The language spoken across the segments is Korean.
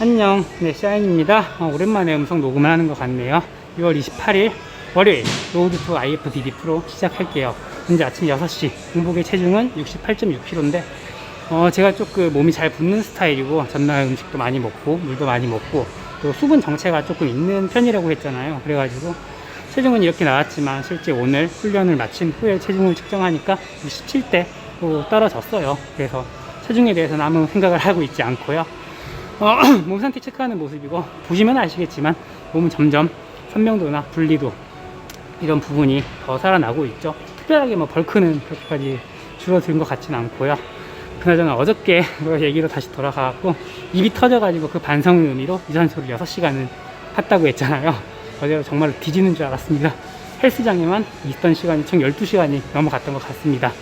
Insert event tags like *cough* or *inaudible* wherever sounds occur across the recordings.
안녕, 네, 샤인입니다. 어, 오랜만에 음성 녹음을 하는 것 같네요. 6월 28일 월요일 로드 투 IFBB 프로 시작할게요. 현재 아침 6시, 공복의 체중은 68.6kg인데, 어, 제가 조금 몸이 잘 붙는 스타일이고, 전날 음식도 많이 먹고, 물도 많이 먹고, 또 수분 정체가 조금 있는 편이라고 했잖아요. 그래가지고, 체중은 이렇게 나왔지만, 실제 오늘 훈련을 마친 후에 체중을 측정하니까 17대 또 떨어졌어요. 그래서 체중에 대해서는 아무 생각을 하고 있지 않고요. 어, *clears throat* 몸 상태 체크하는 모습이고 보시면 아시겠지만 몸은 점점 선명도나 분리도 이런 부분이 더 살아나고 있죠. 특별하게 뭐 벌크는 그렇게까지 줄어든 것 같지는 않고요. 그나저나 어저께 그 얘기로 다시 돌아가갖고 입이 터져가지고 그 반성의 의미로 유산소를 6시간을 했다고 했잖아요. 어제 정말 뒤지는 줄 알았습니다. 헬스장에만 있던 시간이 총 12시간이 넘어갔던 것 같습니다.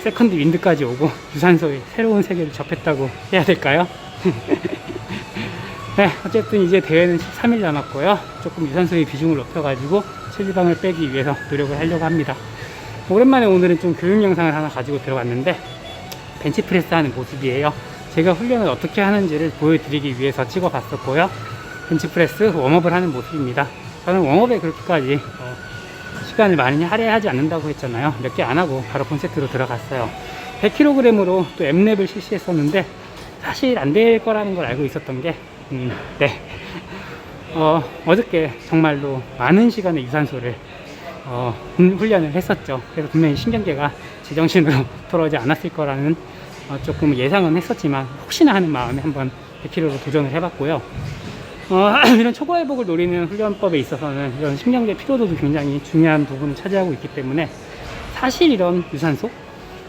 세컨드 윈드까지 오고 유산소의 새로운 세계를 접했다고 해야 될까요? *laughs* 네, 어쨌든 이제 대회는 13일 남았고요. 조금 유산소의 비중을 높여가지고 체지방을 빼기 위해서 노력을 하려고 합니다. 오랜만에 오늘은 좀 교육 영상을 하나 가지고 들어갔는데 벤치프레스 하는 모습이에요. 제가 훈련을 어떻게 하는지를 보여드리기 위해서 찍어봤었고요. 벤치프레스 웜업을 하는 모습입니다. 저는 웜업에 그렇게까지 어, 시간을 많이 할애하지 않는다고 했잖아요. 몇 개 안 하고 바로 본세트로 들어갔어요. 100kg으로 또 M랩을 실시했었는데 사실 안 될 거라는 걸 알고 있었던 게, 음, 네. 어, 어저께 정말로 많은 시간의 유산소를 어, 훈- 훈련을 했었죠. 그래서 분명히 신경계가 제정신으로 *laughs* 돌아오지 않았을 거라는 어, 조금 예상은 했었지만 혹시나 하는 마음에 한번 100kg로 도전을 해봤고요. 어, *clears throat* 이런 초과 회복을 노리는 훈련법에 있어서는 이런 신경계 피로도도 굉장히 중요한 부분을 차지하고 있기 때문에 사실 이런 유산소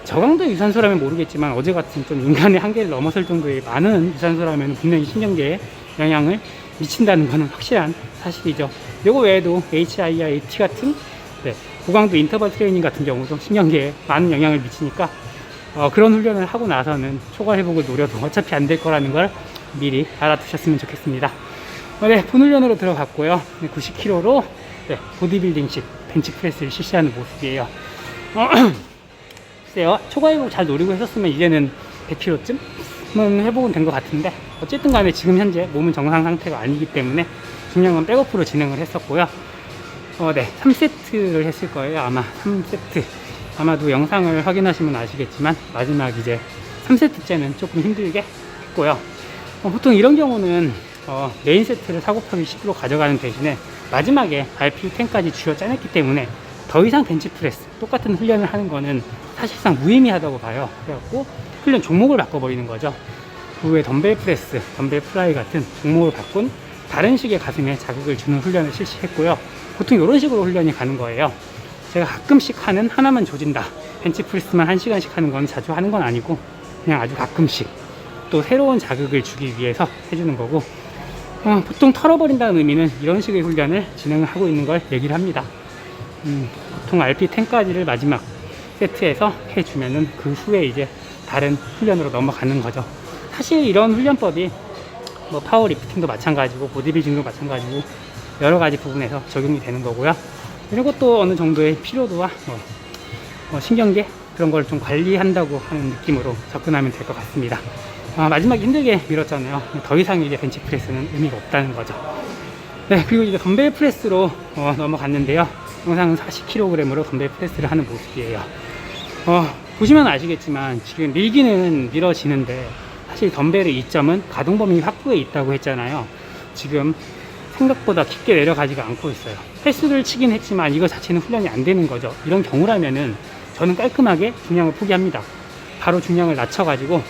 저강도 유산소라면 모르겠지만 어제 같은 좀 인간의 한계를 넘어설 정도의 많은 유산소라면 분명히 신경계에 영향을 미친다는 것은 확실한 사실이죠. 이거 외에도 HIIT 같은 네, 고강도 인터벌 트레이닝 같은 경우도 신경계에 많은 영향을 미치니까 어, 그런 훈련을 하고 나서는 초과 회복을 노려도 어차피 안 될 거라는 걸 미리 알아두셨으면 좋겠습니다. 어, 네, 본 훈련으로 들어갔고요. 90kg로 보디빌딩식 벤치프레스를 실시하는 모습이에요. 어, *clears throat* 글쎄요, 초과 회복 잘 노리고 했었으면 이제는 100kg쯤은 회복은 된 것 같은데 어쨌든 간에 지금 현재 몸은 정상 상태가 아니기 때문에 중량은 백업으로 진행을 했었고요. 어, 네, 3세트를 했을 거예요. 아마 3세트. 아마도 영상을 확인하시면 아시겠지만 마지막 이제 3세트째는 조금 힘들게 했고요. 어, 보통 이런 경우는 어, 메인 세트를 사고파기 10으로 가져가는 대신에 마지막에 RPU 10까지 쥐어 짜냈기 때문에 더 이상 벤치프레스 똑같은 훈련을 하는 거는 사실상 무의미하다고 봐요. 그래갖고 훈련 종목을 바꿔버리는 거죠. 그 후에 덤벨 프레스, 덤벨 플라이 같은 종목을 바꾼 다른 식의 가슴에 자극을 주는 훈련을 실시했고요. 보통 이런 식으로 훈련이 가는 거예요. 제가 가끔씩 하는 하나만 조진다. 벤치 프레스만 한 시간씩 하는 건 자주 하는 건 아니고 그냥 아주 가끔씩 또 새로운 자극을 주기 위해서 해주는 거고 어, 보통 털어버린다는 의미는 이런 식의 훈련을 진행을 하고 있는 걸 얘기를 합니다. 음, 보통 RP10까지를 마지막 세트에서 해주면은 그 후에 이제 다른 훈련으로 넘어가는 거죠. 사실 이런 훈련법이 뭐 파워리프팅도 마찬가지고 보디빌딩도 마찬가지고 여러 가지 부분에서 적용이 되는 거고요. 그리고 또 어느 정도의 피로도와 뭐, 뭐 신경계 그런 걸 좀 관리한다고 하는 느낌으로 접근하면 될 것 같습니다. 아, 마지막 힘들게 밀었잖아요. 더 이상 이제 벤치프레스는 의미가 없다는 거죠. 네, 그리고 이제 덤벨 프레스로 어, 넘어갔는데요. 영상은 40kg으로 덤벨 프레스를 하는 모습이에요. 어, 보시면 아시겠지만 지금 밀기는 밀어지는데 사실 덤벨의 이점은 가동 범위 확보에 있다고 했잖아요. 지금 생각보다 깊게 내려가지가 않고 있어요. 횟수를 치긴 했지만 이거 자체는 훈련이 안 되는 거죠. 이런 경우라면은 저는 깔끔하게 중량을 포기합니다. 바로 중량을 낮춰가지고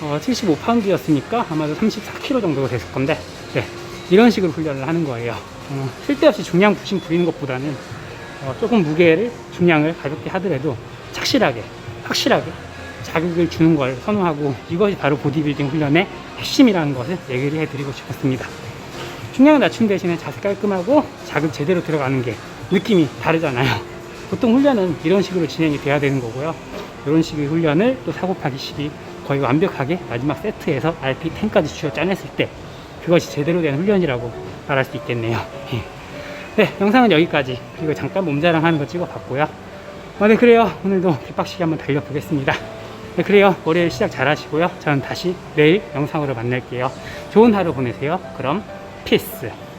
어, 75파운드였으니까 아마도 34kg 정도가 됐을 건데 네, 이런 식으로 훈련을 하는 거예요. 어, 쓸데없이 중량 부심 부리는 것보다는 어, 조금 무게를 중량을 가볍게 하더라도 착실하게 확실하게 자극을 주는 걸 선호하고 이것이 바로 보디빌딩 훈련의 핵심이라는 것을 얘기를 해드리고 싶었습니다. 중량을 낮춘 대신에 자세 깔끔하고 자극 제대로 들어가는 게 느낌이 다르잖아요. 보통 훈련은 이런 식으로 진행이 돼야 되는 거고요. 이런 식의 훈련을 또 사고 파기 식이 거의 완벽하게 마지막 세트에서 RP10까지 쥐어 짜냈을 때 그것이 제대로 된 훈련이라고 말할 수 있겠네요. 예. 네, 영상은 여기까지. 그리고 잠깐 몸자랑 하는 거 찍어 봤고요. 어, 네, 그래요. 오늘도 빗박시게 한번 달려보겠습니다. 네, 그래요. 월요일 시작 잘 하시고요. 저는 다시 내일 영상으로 만날게요. 좋은 하루 보내세요. 그럼, 피스.